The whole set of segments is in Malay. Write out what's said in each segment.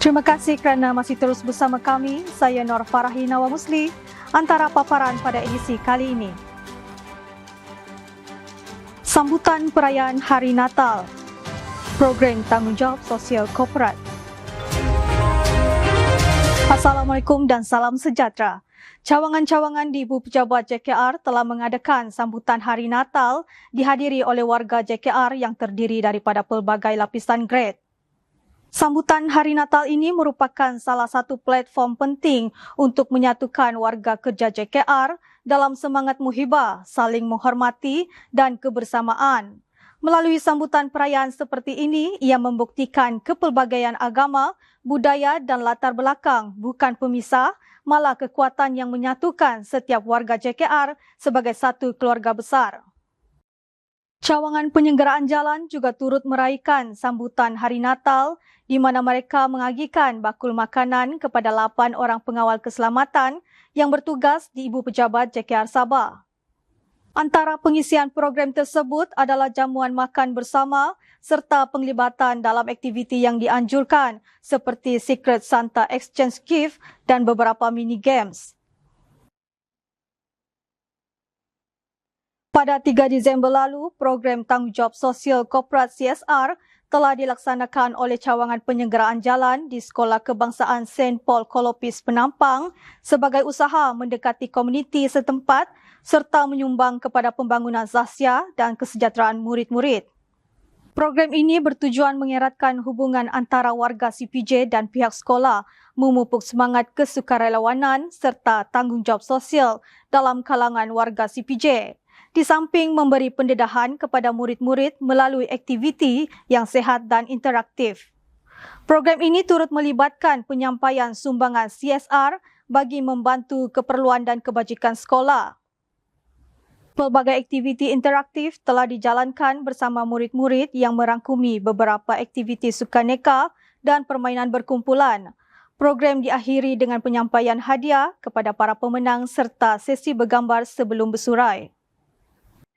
Terima kasih kerana masih terus bersama kami. Saya Nur Farahi Nawa Musli. Antara paparan pada edisi kali ini. Sambutan perayaan Hari Natal. Program Tanggungjawab Sosial Korporat. Assalamualaikum dan salam sejahtera. Cawangan-cawangan di Ibu Pejabat JKR telah mengadakan sambutan Hari Natal dihadiri oleh warga JKR yang terdiri daripada pelbagai lapisan grade. Sambutan Hari Natal ini merupakan salah satu platform penting untuk menyatukan warga kerja JKR dalam semangat muhibah, saling menghormati dan kebersamaan. Melalui sambutan perayaan seperti ini, ia membuktikan kepelbagaian agama, budaya dan latar belakang bukan pemisah, malah kekuatan yang menyatukan setiap warga JKR sebagai satu keluarga besar. Cawangan penyenggaraan jalan juga turut meraihkan sambutan Hari Natal di mana mereka mengagikan bakul makanan kepada 8 orang pengawal keselamatan yang bertugas di Ibu Pejabat JKR Sabah. Antara pengisian program tersebut adalah jamuan makan bersama serta penglibatan dalam aktiviti yang dianjurkan seperti Secret Santa Exchange Gift dan beberapa mini games. Pada 3 Disember lalu, program Tanggungjawab Sosial Korporat CSR telah dilaksanakan oleh cawangan penyenggaraan jalan di Sekolah Kebangsaan St. Paul Kolopis Penampang sebagai usaha mendekati komuniti setempat serta menyumbang kepada pembangunan Zasya dan kesejahteraan murid-murid. Program ini bertujuan mengeratkan hubungan antara warga CPJ dan pihak sekolah, memupuk semangat kesukarelawanan serta tanggungjawab sosial dalam kalangan warga CPJ di samping memberi pendedahan kepada murid-murid melalui aktiviti yang sehat dan interaktif. Program ini turut melibatkan penyampaian sumbangan CSR bagi membantu keperluan dan kebajikan sekolah. Pelbagai aktiviti interaktif telah dijalankan bersama murid-murid yang merangkumi beberapa aktiviti sukaneka dan permainan berkumpulan. Program diakhiri dengan penyampaian hadiah kepada para pemenang serta sesi bergambar sebelum bersurai.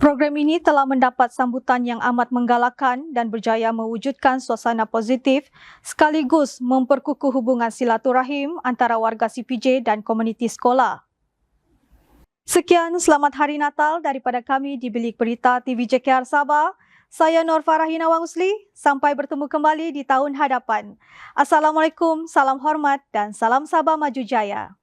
Program ini telah mendapat sambutan yang amat menggalakkan dan berjaya mewujudkan suasana positif sekaligus memperkukuh hubungan silaturahim antara warga CPJ dan komuniti sekolah. Sekian, selamat Hari Natal daripada kami di Bilik Berita TV JKR Sabah. Saya Nur Farahina Wangusli. Sampai bertemu kembali di tahun hadapan. Assalamualaikum, salam hormat dan salam Sabah Maju Jaya.